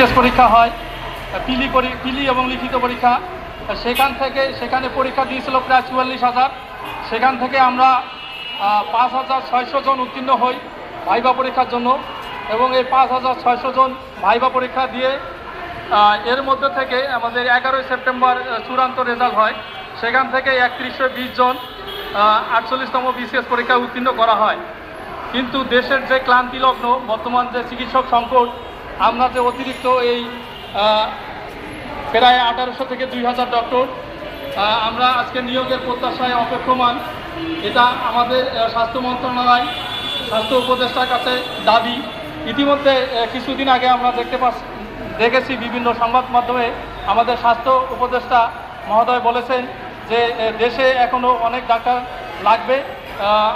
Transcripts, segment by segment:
BCS পরীক্ষা হয়, পিলি পিলি এবং লিখিত পরীক্ষা। সেখান থেকে, সেখানে পরীক্ষা দিয়েছিল প্রায় চুয়াল্লিশ হাজার। সেখান থেকে আমরা পাঁচ হাজার ছয়শো জন উত্তীর্ণ হই ভাইবা পরীক্ষার জন্য এবং এই পাঁচ হাজার ছয়শো জন ভাইবা পরীক্ষা দিয়ে এর মধ্যে থেকে আমাদের এগারোই সেপ্টেম্বর চূড়ান্ত রেজাল্ট হয়। সেখান থেকে একত্রিশশো বিশ জন আটচল্লিশতম বিসিএস পরীক্ষা উত্তীর্ণ করা হয়। কিন্তু দেশের যে ক্লান্তি লগ্ন বর্তমান যে চিকিৎসক সংকট আমরা যে অতিরিক্ত এই প্রায় আঠারোশো থেকে দুই হাজার ডক্টর আমরা আজকে নিয়োগের প্রত্যাশায় অপেক্ষমান। এটা আমাদের স্বাস্থ্য মন্ত্রণালয়, স্বাস্থ্য উপদেষ্টার কাছে দাবি। ইতিমধ্যে কিছুদিন আগে আমরা দেখতে পাচ্ছি দেখেছি বিভিন্ন সংবাদ মাধ্যমে আমাদের স্বাস্থ্য উপদেষ্টা মহোদয় বলেছেন যে দেশে এখনও অনেক ডাক্তার লাগবে।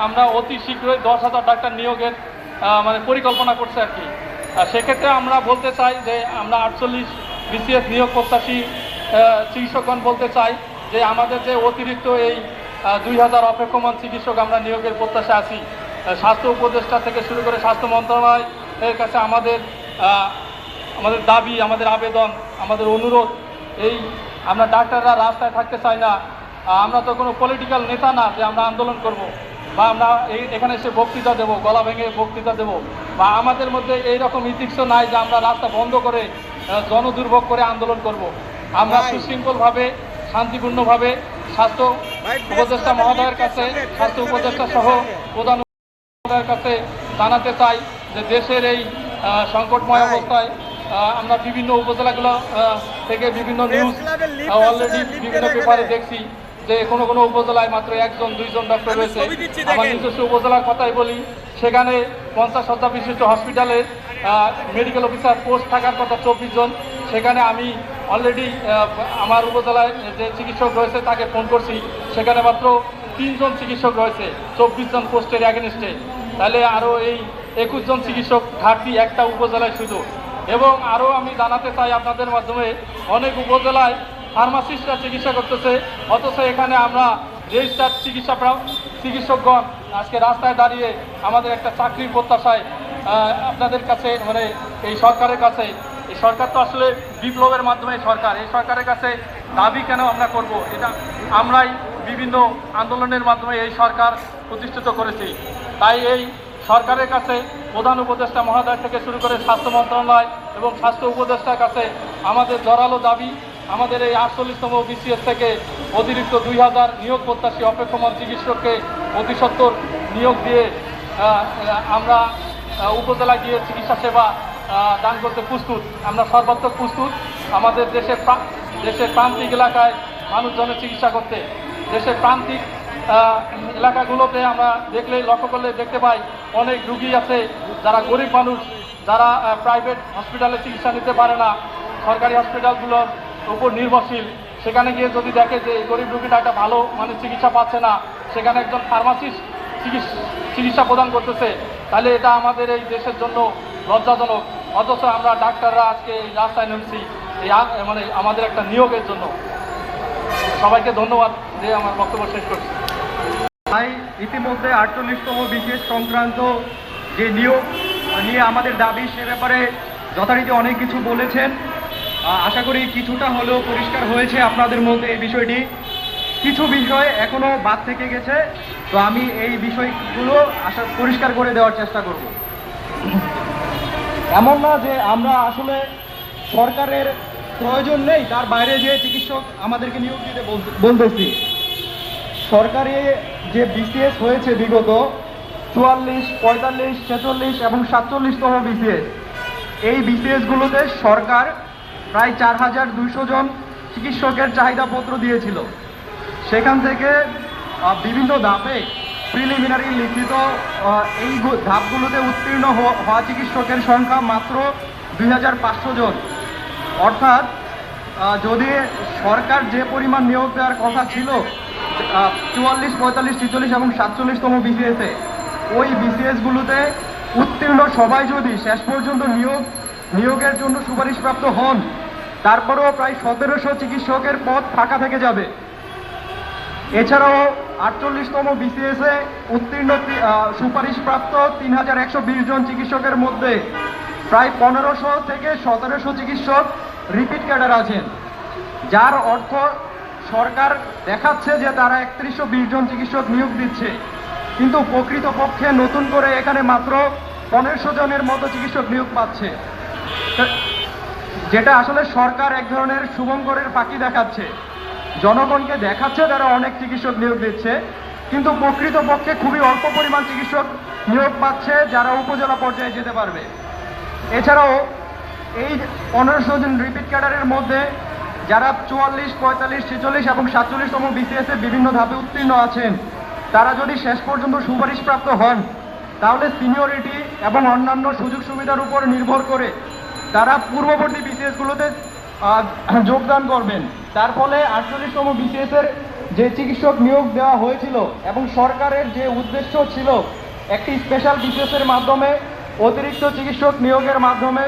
আমরা অতি শীঘ্রই দশ হাজার ডাক্তার নিয়োগের মানে পরিকল্পনা করছে আর কি। সেক্ষেত্রে আমরা বলতে চাই যে আমরা আটচল্লিশ বিসিএস নিয়োগ প্রত্যাশী চিকিৎসকগণ বলতে চাই যে আমাদের যে অতিরিক্ত এই দুই হাজার অপেক্ষমান চিকিৎসক আমরা নিয়োগের প্রত্যাশা আছি। স্বাস্থ্য উপদেষ্টা থেকে শুরু করে স্বাস্থ্য মন্ত্রণালয় এর কাছে আমাদের আমাদের দাবি, আমাদের আবেদন, আমাদের অনুরোধ, এই আমরা ডাক্তাররা রাস্তায় থাকতে চাই না। আমরা তো কোনো পলিটিক্যাল নেতা না যে আমরা আন্দোলন করব। বা আমরা এই এখানে এসে বক্তৃতা দেব গলা ভেঙে বক্তৃতা দেব বা আমাদের মধ্যে এই রকম ইতিক্স নাই যে আমরা রাস্তা বন্ধ করে জনদুর্ভোগ করে আন্দোলন করব। আমরা সুশৃঙ্খলভাবে শান্তিপূর্ণভাবে স্বাস্থ্য উপদেষ্টা মহোদয়ের কাছে স্বাস্থ্য উপদেষ্টা সহ প্রধান মহোদয়ের কাছে জানাতে চাই যে দেশের এই সংকটময় অবস্থায় আমরা বিভিন্ন উপজেলাগুলো থেকে বিভিন্ন নিউজ অলরেডি বিভিন্ন পেপারে দেখছি। যে কোনো কোনো উপজেলায় মাত্র একজন দুইজন ডক্টর রয়েছে। আমার নিজস্ব উপজেলার কথাই বলি সেখানে পঞ্চাশ শয্যা বিশিষ্ট হসপিটালে মেডিকেল অফিসার পোস্ট থাকার কথা চব্বিশ জন। সেখানে আমি অলরেডি আমার উপজেলায় যে চিকিৎসক রয়েছে তাকে ফোন করছি। সেখানে মাত্র তিনজন চিকিৎসক রয়েছে চব্বিশ জন পোস্টের অ্যাগেনিস্টে তাহলে আরও এই একুশ জন চিকিৎসক ঘাটতি একটা উপজেলায় শুধু। এবং আরও আমি জানাতে চাই আপনাদের মাধ্যমে অনেক উপজেলায় ফার্মাসিস্টরা চিকিৎসা করতেছে। অথচ এখানে আমরা রেজিস্টার চিকিৎসা চিকিৎসকগণ আজকে রাস্তায় দাঁড়িয়ে আমাদের একটা চাকরির প্রত্যাশায় আপনাদের কাছে মানে এই সরকারের কাছে, এই সরকার তো আসলে বিপ্লবের মাধ্যমে সরকার, এই সরকারের কাছে দাবি কেন আমরা করব? এটা আমরাই বিভিন্ন আন্দোলনের মাধ্যমে এই সরকার প্রতিষ্ঠিত করেছি। তাই এই সরকারের কাছে প্রধান উপদেষ্টা মহোদয় থেকে শুরু করে স্বাস্থ্য মন্ত্রণালয় এবং স্বাস্থ্য উপদেষ্টার কাছে আমাদের জোরালো দাবি আমাদের এই আটচল্লিশতম বিসিএস থেকে অতিরিক্ত দুই হাজার নিয়োগ প্রত্যাশী অপেক্ষমান চিকিৎসককে অতি সত্তর নিয়োগ দিয়ে আমরা উপজেলা গিয়ে চিকিৎসা সেবা দান করতে প্রস্তুত। আমরা সর্বাত্মক প্রস্তুত। আমাদের দেশের দেশের প্রান্তিক এলাকায় মানুষজনের চিকিৎসা করতে। দেশের প্রান্তিক এলাকাগুলোতে আমরা দেখলে লক্ষ্য করলে দেখতে পাই, অনেক রুগী আছে, যারা গরিব মানুষ, যারা প্রাইভেট হসপিটালে চিকিৎসা নিতে পারে না। সরকারি হসপিটালগুলোর উপর নির্ভরশীল। সেখানে গিয়ে যদি দেখে যে গরিব রুগীটা একটা ভালো মানে চিকিৎসা পাচ্ছে না, সেখানে একজন ফার্মাসিস্ট চিকিৎসা প্রদান করতেছে, তাহলে এটা আমাদের এই দেশের জন্য লজ্জাজনক। অথচ আমরা ডাক্তাররা আজকে রাস্তায় নেমেছি, এই মানে আমাদের একটা নিয়োগের জন্য। সবাইকে ধন্যবাদ দিয়ে আমার বক্তব্য শেষ করছি। তাই ইতিমধ্যে আটচল্লিশতম বিশেষ সংক্রান্ত যে নিয়োগ, নিয়ে আমাদের দাবি সে ব্যাপারে যথারীতি অনেক কিছু বলেছেন। আশা করি কিছুটা হলেও পরিষ্কার হয়েছে আপনাদের মধ্যে এই বিষয়টি। কিছু বিষয় এখনও বাদ থেকে গেছে, তো আমি এই বিষয়গুলো আশা, পরিষ্কার করে দেওয়ার চেষ্টা করব। এমন না যে আমরা আসলে সরকারের প্রয়োজন নেই, তার বাইরে যে চিকিৎসক আমাদেরকে নিয়োগ দিতে বলতে- বলতেছি। সরকারি যে বিসিএস হয়েছে বিগত, চুয়াল্লিশ, পঁয়তাল্লিশ, ছেচল্লিশ এবং সাতচল্লিশতম বিসিএস, এই বিসিএসগুলোতে সরকার প্রায় চার হাজার দুইশো জন চিকিৎসকের চাহিদাপত্র দিয়েছিল। সেখান থেকে বিভিন্ন ধাপে প্রিলিমিনারি লিখিত এই ধাপগুলোতে উত্তীর্ণ হওয়া চিকিৎসকের সংখ্যা মাত্র দুই হাজার পাঁচশো জন। অর্থাৎ যদি সরকার যে পরিমাণ নিয়োগ দেওয়ার কথা ছিল চুয়াল্লিশ, পঁয়তাল্লিশ, ছিচল্লিশ এবং সাতচল্লিশতম বিসিএসে ওই বিসিএসগুলোতে উত্তীর্ণ সবাই যদি শেষ পর্যন্ত নিয়োগ, নিয়োগের জন্য সুপারিশপ্রাপ্ত হন তারপরেও প্রায় সতেরোশো চিকিৎসকের পদ ফাঁকা থেকে যাবে। এছাড়াও আটচল্লিশতম বিসিএসে উত্তীর্ণ সুপারিশপ্রাপ্ত তিন হাজার একশো বিশ জন চিকিৎসকের মধ্যে প্রায় পনেরোশো থেকে সতেরোশো চিকিৎসক রিপিট ক্যাডার আছেন। যার অর্থ সরকার দেখাচ্ছে যে তারা একত্রিশশো বিশ জন চিকিৎসক নিয়োগ দিচ্ছে। কিন্তু প্রকৃতপক্ষে নতুন করে এখানে মাত্র পনেরোশো জনের মতো চিকিৎসক নিয়োগ পাচ্ছে। যেটা আসলে সরকার এক ধরনের শুভঙ্করের ফাঁকি দেখাচ্ছে। জনগণকে দেখাচ্ছে তারা অনেক চিকিৎসক নিয়োগ দিচ্ছে, কিন্তু প্রকৃতপক্ষে খুবই অল্প পরিমাণ চিকিৎসক নিয়োগ পাচ্ছে যারা উপজেলা পর্যায়ে যেতে পারবে। এছাড়াও এই পনেরোশো জন রিপিট ক্যাডারের মধ্যে যারা চুয়াল্লিশ, পঁয়তাল্লিশ, ছেচল্লিশ এবং সাতচল্লিশতম বিসিএস বিভিন্ন ধাপে উত্তীর্ণ আছেন, তারা যদি শেষ পর্যন্ত সুপারিশপ্রাপ্ত হন, তাহলে সিনিয়রিটি এবং অন্যান্য সুযোগ সুবিধার উপর নির্ভর করে তারা পূর্ববর্তী বিসিএসগুলোতে যোগদান করবেন। তার ফলে আটচল্লিশতম বিসিএস এর যে চিকিৎসক নিয়োগ দেওয়া হয়েছিল এবং সরকারের যে উদ্দেশ্য ছিল একটি স্পেশাল বিসিএস এর মাধ্যমে অতিরিক্ত চিকিৎসক নিয়োগের মাধ্যমে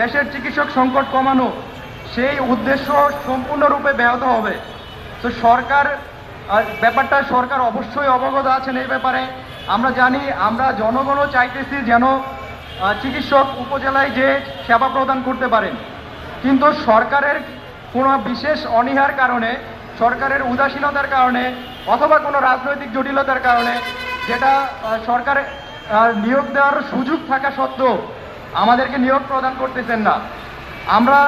দেশের চিকিৎসক সংকট কমানো, সেই উদ্দেশ্য সম্পূর্ণরূপে ব্যাহত হবে। তো সরকার ব্যাপারটা সরকার অবশ্যই অবগত আছেন এই ব্যাপারে। আমরা জানি, আমরা জনগণও চাইতেছি যেন চিকিৎসক উপজেলায় যে সেবা প্রদান করতে পারেন। কিন্তু সরকারের কোনো বিশেষ অনীহার কারণে, সরকারের উদাসীনতার কারণে অথবা কোনো রাজনৈতিক জটিলতার কারণে যেটা সরকার নিয়োগ দেওয়ার সুযোগ থাকা সত্ত্বেও আমাদেরকে নিয়োগ প্রদান করতেছেন না। আমরা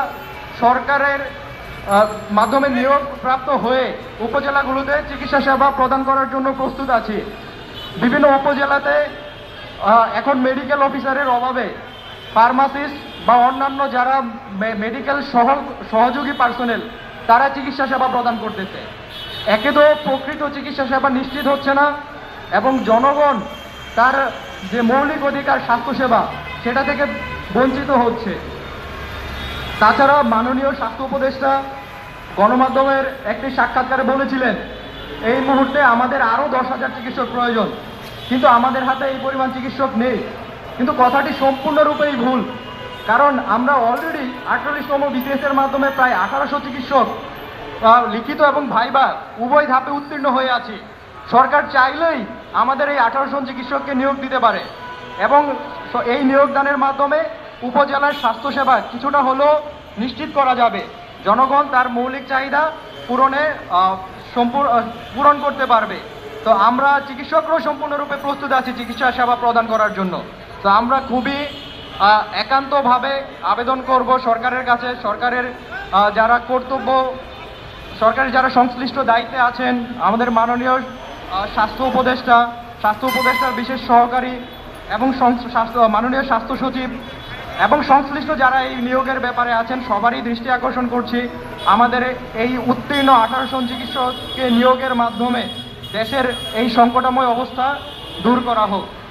সরকারের মাধ্যমে নিয়োগ প্রাপ্ত হয়ে উপজেলাগুলোতে চিকিৎসা সেবা প্রদান করার জন্য প্রস্তুত আছি। বিভিন্ন উপজেলাতে এখন মেডিকেল অফিসারের অভাবে ফার্মাসিস্ট বা অন্যান্য যারা মেডিকেল সহ সহযোগী পার্সোনেল তারা চিকিৎসা সেবা প্রদান করতেছে। একে তো প্রকৃত চিকিৎসা সেবা নিশ্চিত হচ্ছে না এবং জনগণ তার যে মৌলিক অধিকার স্বাস্থ্যসেবা সেটা থেকে বঞ্চিত হচ্ছে। তাছাড়া মাননীয় স্বাস্থ্য উপদেষ্টা গণমাধ্যমের একটি সাক্ষাৎকারে বলেছিলেন, এই মুহূর্তে আমাদের আরও দশ হাজার চিকিৎসক প্রয়োজন। কিন্তু আমাদের হাতে এই পরিমাণ চিকিৎসক নেই। কিন্তু কথাটি সম্পূর্ণরূপেই ভুল। কারণ আমরা অলরেডি আটচল্লিশতম বিসিএস এর মাধ্যমে প্রায় আঠারোশো চিকিৎসক লিখিত এবং ভাইবা উভয় ধাপে উত্তীর্ণ হয়ে আছি। সরকার চাইলেই আমাদের এই আঠারোশো চিকিৎসককে নিয়োগ দিতে পারে। এবং এই নিয়োগদানের মাধ্যমে উপজেলার স্বাস্থ্যসেবা কিছুটা হলেও নিশ্চিত করা যাবে। জনগণ তার মৌলিক চাহিদা পূরণে আহ, সম্পূর- আহ, পূরণ করতে পারবে। তো আমরা চিকিৎসকরাও সম্পূর্ণরূপে প্রস্তুত আছি চিকিৎসা সেবা প্রদান করার জন্য। তো আমরা খুবই একান্তভাবে আবেদন করব সরকারের কাছে। সরকারের যারা কর্তব্য, সরকারের যারা সংশ্লিষ্ট দায়িত্বে আছেন, আমাদের মাননীয় স্বাস্থ্য উপদেষ্টা, স্বাস্থ্য উপদেষ্টার বিশেষ সহকারী এবং স্বাস্থ্য, মাননীয় স্বাস্থ্য সচিব এবং সংশ্লিষ্ট যারা এই নিয়োগের ব্যাপারে আছেন, সবারই দৃষ্টি আকর্ষণ করছি। আমাদের এই উত্তীর্ণ আঠারো জন চিকিৎসককে নিয়োগের মাধ্যমে দেশের এই সংকটময় অবস্থা দূর করা হোক।